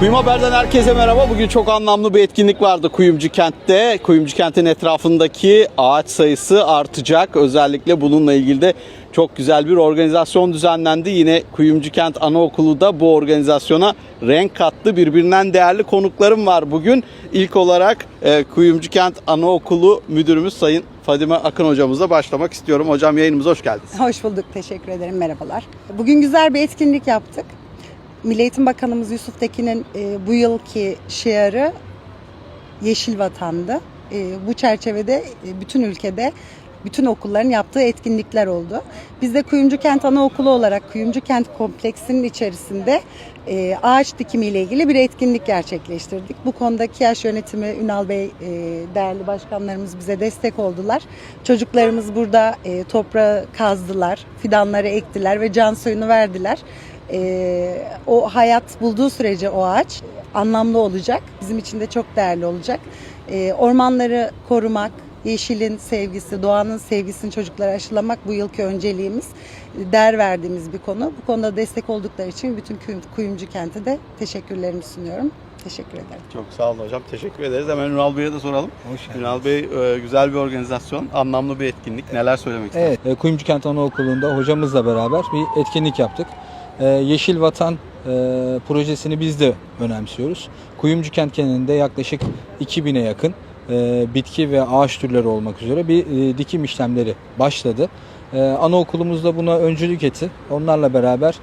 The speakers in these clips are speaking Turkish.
Kuyum Haber'den herkese merhaba. Bugün çok anlamlı bir etkinlik vardı Kuyumcu Kent'te. Kuyumcu Kent'in etrafındaki ağaç sayısı artacak. Özellikle bununla ilgili de çok güzel bir organizasyon düzenlendi. Yine Kuyumcu Kent Anaokulu da bu organizasyona renk kattı. Birbirinden değerli konuklarım var bugün. İlk olarak e, Kuyumcu Kent Anaokulu Müdürümüz Sayın Fadime Akın hocamızla başlamak istiyorum. Hocam yayınımıza hoş geldiniz. Hoş bulduk, teşekkür ederim, merhabalar. Bugün güzel bir etkinlik yaptık. Milli Eğitim Bakanımız Yusuf Tekin'in e, bu yılki şiarı Yeşil Vatan'dı. E, bu çerçevede e, bütün ülkede bütün okulların yaptığı etkinlikler oldu. Biz de Kuyumcu Kent Anaokulu olarak Kuyumcu Kent kompleksinin içerisinde e, ağaç dikimi ile ilgili bir etkinlik gerçekleştirdik. Bu konuda KİAŞ yönetimi Ünal Bey, e, değerli başkanlarımız bize destek oldular. Çocuklarımız burada e, toprağı kazdılar, fidanları ektiler ve can suyunu verdiler. E, o hayat bulduğu sürece o ağaç anlamlı olacak. Bizim için de çok değerli olacak. E, ormanları korumak, yeşilin sevgisi, doğanın sevgisini çocuklara aşılamak bu yılki önceliğimiz. Değer verdiğimiz bir konu. Bu konuda destek oldukları için bütün Kuyum- Kuyumcu Kent'e de teşekkürlerimi sunuyorum. Teşekkür ederim. Çok sağ olun hocam. Teşekkür ederiz. Hemen Ünal Bey'e de soralım. Hoş geldin. Ünal Bey e, güzel bir organizasyon, anlamlı bir etkinlik. Neler söylemek istersiniz? Evet, e, Kuyumcu Kent Anaokulu'nda hocamızla beraber bir etkinlik yaptık. E, Yeşil Vatan e, projesini biz de önemsiyoruz. Kuyumcu Kent genelinde yaklaşık 2000'e yakın e, bitki ve ağaç türleri olmak üzere bir e, dikim işlemleri başladı. E, anaokulumuz da buna öncülük etti. Onlarla beraber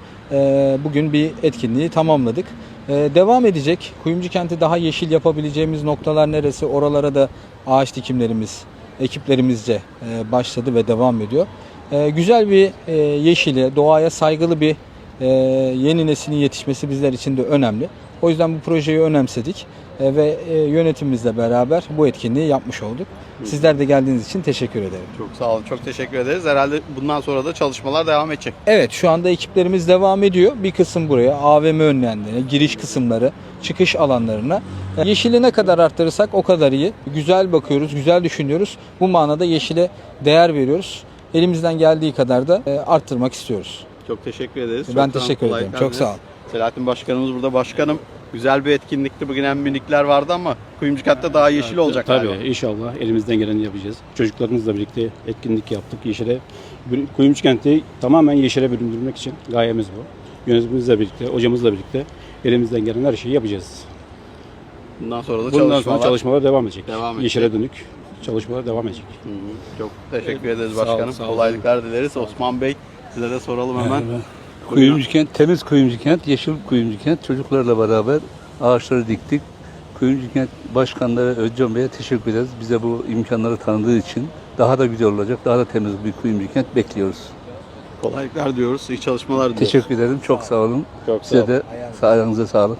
bugün bir etkinliği tamamladık. Devam edecek. Kuyumcu Kent'i daha yeşil yapabileceğimiz noktalar neresi? Oralara da ağaç dikimlerimiz ekiplerimizce başladı ve devam ediyor. Güzel bir yeşili, doğaya saygılı bir e, yeni neslin yetişmesi bizler için de önemli. O yüzden bu projeyi önemsedik e, ve e, yönetimimizle beraber bu etkinliği yapmış olduk. Sizler de geldiğiniz için teşekkür ederim. Çok sağ olun. Çok teşekkür ederiz. Herhalde bundan sonra da çalışmalar devam edecek. Evet şu anda ekiplerimiz devam ediyor. Bir kısım buraya AVM önlemlerine, giriş kısımları, çıkış alanlarına. E, Yeşili ne kadar arttırırsak o kadar iyi. Güzel bakıyoruz, güzel düşünüyoruz. Bu manada yeşile değer veriyoruz. Elimizden geldiği kadar da e, arttırmak istiyoruz. Çok teşekkür ederiz. Ben Çok sağ teşekkür ederim. Çok sağ dileriz. Selahattin Başkanımız burada. Başkanım güzel bir etkinlikti. Bugün hem minikler vardı ama Kuyumcu Kent'te daha yeşil olacak Tabii galiba. inşallah elimizden geleni yapacağız. Çocuklarımızla birlikte etkinlik yaptık. Yeşile, Kuyumcu kenti tamamen yeşile büründürmek için gayemiz bu. Yönetimimizle birlikte, hocamızla birlikte elimizden gelen her şeyi yapacağız. Bundan sonra da Bundan çalışmalar. sonra çalışmalar devam edecek. Devam edecek. Yeşile dönük çalışmalar devam edecek. Hı hı. Çok teşekkür ederiz Sağ başkanım. sağ olun. Kolaylıklar dileriz. Osman Bey size de soralım hemen. Kuyumcu kent, temiz kuyumcu kent, yeşil kuyumcu kent. Çocuklarla beraber ağaçları diktik. Kuyumcu kent başkanları Özcan Bey'e teşekkür ederiz. Bize bu imkanları tanıdığı için daha da güzel olacak, daha da temiz bir kuyumcu kent bekliyoruz. Kolaylıklar diyoruz. İyi çalışmalar diliyoruz. Teşekkür ederim, çok sağ olun. Çok sağ Size olun. de ayağınıza sağlık.